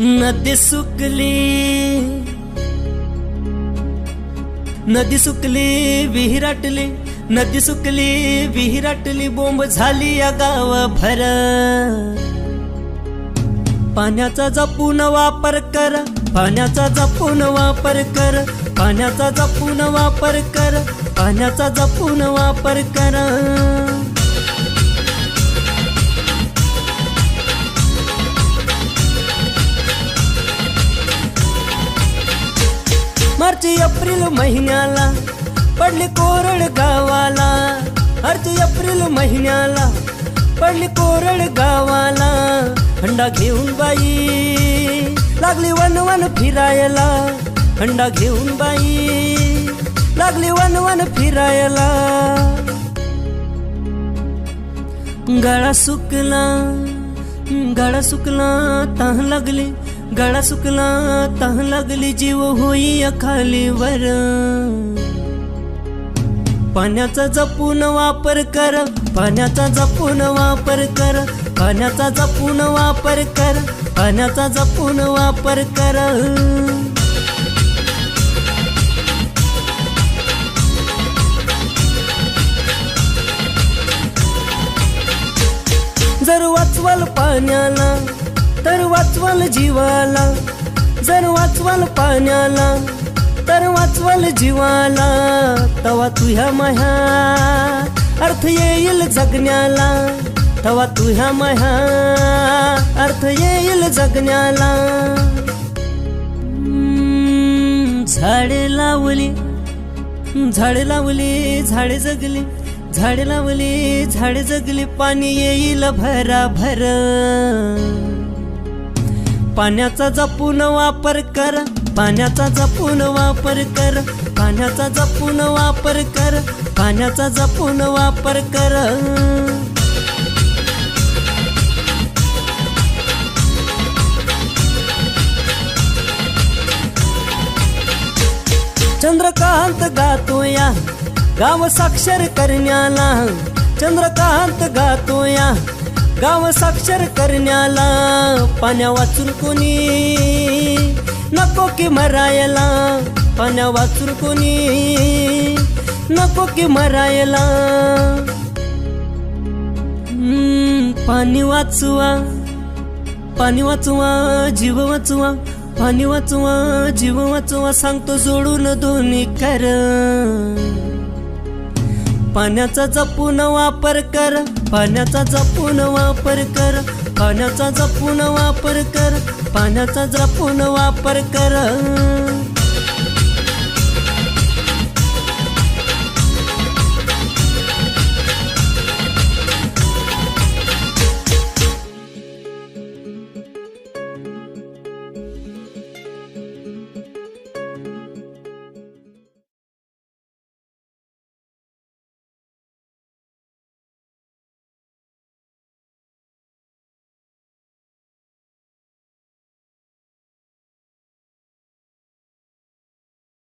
नदी सुकली नदी सुकली विहिराटली नदी सुकली विहिराटली बोंब झाली या गाव भर पाण्याचा जपून वापर कर पाण्याचा जपून वापर कर पाण्याचा जपून वापर कर पाण्याचा जपून वापर कर. मार्च एप्रिल महिन्याला पडली कोरड गावाला. मार्च एप्रिल महिन्याला पडली कोरड गावाला. हंडा घेऊन बाई लागली वन वन फिरायला. हंडा घेऊन बाई लागली वन वन फिरायला. गळा सुकला गळा सुकला तह लागली. गळा सुकला तह लागली जीव होई खाली वर. पाण्याचा जपून वापर कर पाण्याचा जपून वापर कर पाण्याचा जपून वापर कर पाण्याचा जपून वापर कर. जर वाचवाल पाण्याला तर वाचवाल जीवाला जर वाचवाल पाण्याला तर वाचवाल जीवाला. तवा तुह्या माह्या अर्थ येईल जगण्याला. तवा तुह्या माह्या अर्थ येईल जगण्याला. झाडे लावली झाडे लावली झाडे जगली झाडे लावली झाडे जगली पाणी येईल भरा भर पाण्याचा जपून वापर कर पाण्याचा जपून वापर कर पाण्याचा जपून वापर कर पाण्याचा जपून वापर कर. चंद्रकांत गातोया गाव साक्षर करण्याला. चंद्रकांत गातोया गाव साक्षर करण्याला पाण्या वाचून कोणी? नको की मरायला पाण्या वाचून कोणी? नको की मरायला. पाणी वाचवा पाणी वाचवा जीव वाचवा पाणी वाचवा जीव वाचवा सांगतो जोडून दोन्ही कर पाण्याचा जपून वापर कर पाण्याचा जपून वापर कर पाण्याचा जपून वापर कर पाण्याचा जपून वापर कर.